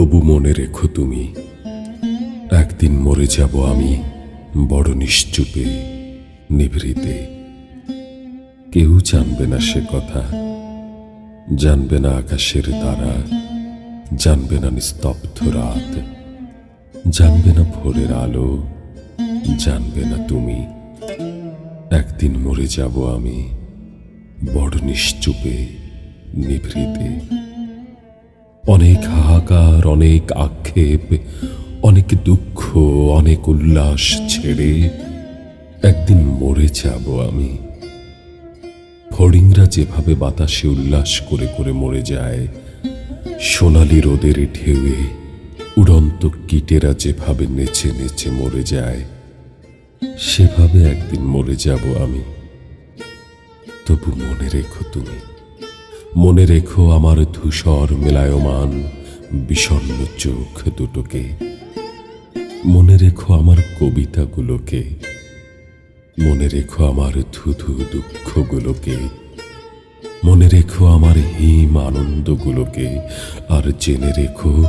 তবু মনে রেখো তুমি, একদিন মরে যাব আমি বড় নিশ্চুপে, নিভৃতে। কেউ জানবে না সে কথা, জানবে না আকাশের তারা, জানবে না নিস্তব্ধ রাত, জানবে না ভোরের আলো, জানবে না তুমি, একদিন মরে যাব আমি বড় নিশ্চুপে, নিভৃতে। অনেক হাহাকার, অনেক আক্ষেপ, অনেক দুঃখ, অনেক উল্লাস ছেড়ে একদিন মরে যাব আমি। ফড়িংরা যেভাবে বাতাসে উল্লাস করে করে মরে যায়, সোনালি রোদের ঢেউয়ে উড়ন্ত কীটেরা যেভাবে নেচে নেচে মরে যায়, সেভাবে একদিন মরে যাব আমি। তবু মনে রেখো তুমি। মনে রেখো আমার ধূসর মেলায়মান, বিষণ্ণ চোখ দুটোকে। মনে রেখো আমার কবিতাগুলোকে। মনে রেখো আমার ধুধু দুঃখগুলোকে। মনে রেখো আমার হিম আনন্দগুলোকে। আর জেনে রেখো,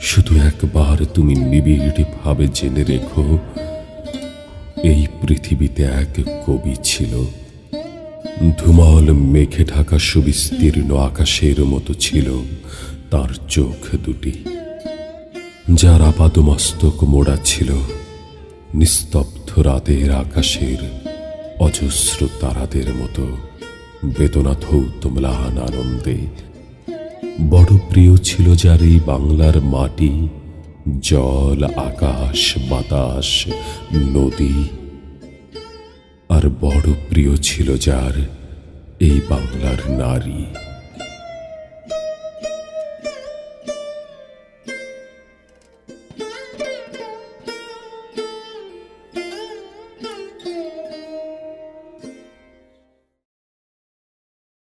শুধু একবার তুমি নিবিড় ভাবে জেনে রেখো, এই পৃথিবীতে এক কবি ছিল। ধুমল মেঘে ঢাকা সুবিস্তীর্ণ আকাশের মতো ছিল তার চোখ দুটি। যার আপাদমস্তক মোড়া ছিল নিস্তব্ধ রাতের আকাশের অজস্র তারাদের মতো বেদনা ধৌত ম্লান আনন্দে। বড় প্রিয় ছিল যার এই বাংলার মাটি, জল, আকাশ, বাতাস, নদী আর বড় প্রিয় ছিল যার এই বাংলার নারী।